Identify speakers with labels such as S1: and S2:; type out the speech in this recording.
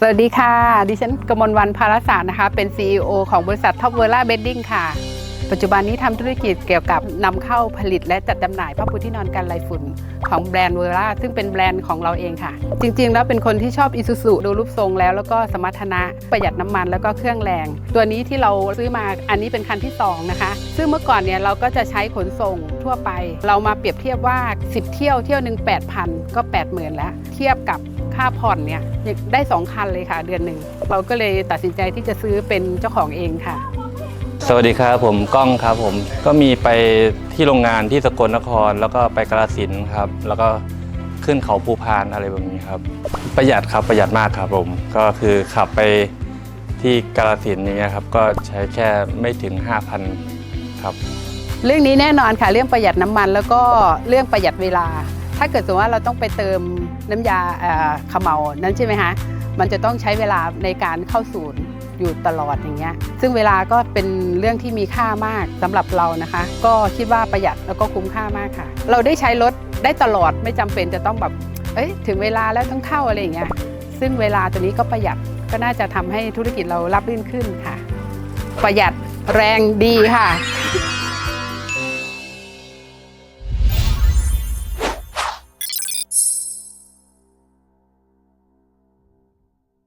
S1: สวัสดีค่ะ ดิฉันกมลวันภารศาสตร์นะคะ เป็น CEO ของบริษัทท็อปเวล่าเบดดิ้งค่ะ ปัจจุบันนี้ทำธุรกิจเกี่ยวกับนำเข้าผลิตและจัดจำหน่ายผ้าปูที่นอนกันลายฝุ่นของแบรนด์เวล่าซึ่งเป็นแบรนด์ของเราเองค่ะ จริงๆ แล้วเป็นคนที่ชอบอิซูซุดูรูปทรงแล้วแล้วก็สมรรถนะประหยัดน้ำมันแล้วก็เครื่องแรง ตัวนี้ที่เราซื้อมาอันนี้เป็นคันที่สองนะคะ ซึ่งเมื่อก่อนเนี่ยเราก็จะใช้ขนส่งทั่วไป เรามาเปรียบเทียบว่า 10 เที่ยวเที่ยวหนึ่ง8,000 ก็ 80,000 แล้ว เทียบกับ ค่าผ่อนเนี่ยยังได้สองคันเลยค่ะ เดือนหนึ่ง เราก็เลยตัดสินใจที่จะซื้อเป็นเจ้าของเองค่ะ
S2: สวัสดีครับผมก้องครับผมก็มีไปที่โรงงานที่สกลนคร แล้วก็ไปกาฬสินธุ์ครับ แล้วก็ขึ้นเขาภูพานอะไรแบบนี้ครับ ประหยัดครับประหยัดมากครับผมก็คือขับไปที่กาฬสินธุ์อย่างเงี้ยครับก็ใช้แค่ไม่ถึง 5,000 ครับ
S1: เรื่องนี้แน่นอนค่ะเรื่องประหยัดน้ำมันแล้วก็เรื่องประหยัดเวลา ถ้าเกิดสมมติว่าเราต้องไปเติมน้ำยาเอ่อเขมเหลานั้นใช่ไหมคะมันจะต้องใช้เวลาในการเข้าศูนย์อยู่ตลอดอย่างเงี้ย ซึ่งเวลาก็เป็นเรื่องที่มีค่ามากสำหรับเรานะคะ ก็คิดว่าประหยัดแล้วก็คุ้มค่ามากค่ะ เราได้ใช้รถได้ตลอดไม่จำเป็นจะต้องแบบ เอ้ยถึงเวลาแล้วต้องเข้าอะไรอย่างเงี้ย ซึ่งเวลาตัวนี้ก็ประหยัดก็น่าจะทำให้ธุรกิจเรารับรื่นขึ้นค่ะ ประหยัดแรงดีค่ะ